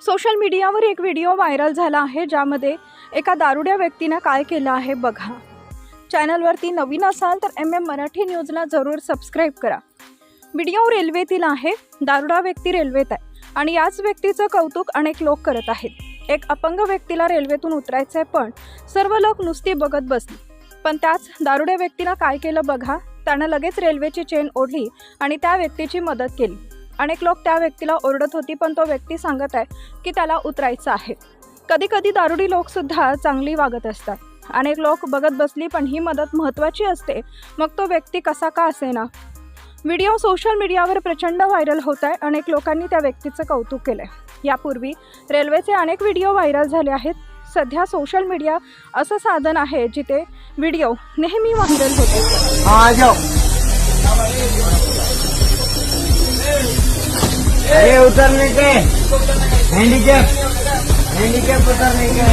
Social मीडियावर एक video viral झाला आहे ज्यामध्ये एका दारुड्या व्यक्तीनं काय केलं आहे बघा. चॅनलवरती नवीन असाल तर एम एम मराठी न्यूजला जरूर सबस्क्राईब करा. व्हिडिओ रेल्वेतील आहे दारुडा व्यक्ती रेल्वेत आहे आणि याच व्यक्तीचं कौतुक अनेक लोक करत आहेत. एक अपंग व्यक्तीला रेल्वेतून उतरायचं आहे पण सर्व लोक नुसती बघत बसली. पण त्याच दारुड्या व्यक्तीनं काय केलं बघा? त्यानं लगेच रेल्वेची चेन ओढली आणि त्या व्यक्तीची मदत केली. अनेक लोक त्या व्यक्तीला ओरडत होती पण तो व्यक्ती सांगत आहे की त्याला उतरायचं आहे. कधी कधी दारुडी लोकसुद्धा चांगली वागत असतात. अनेक लोक बघत बसली पण ही मदत महत्त्वाची असते. मग तो व्यक्ती कसा का असेना? व्हिडिओ सोशल मीडियावर प्रचंड व्हायरल होत आहे. अनेक लोकांनी त्या व्यक्तीचं कौतुक केलं आहे यापूर्वी रेल्वेचे अनेक व्हिडिओ व्हायरल झाले आहेत. सध्या सोशल मीडिया असं साधन आहे जिथे व्हिडिओ नेहमी व्हायरल होते आ जाओ अरे उतरने के हँडिकॅप हँडिकॅप उतरने के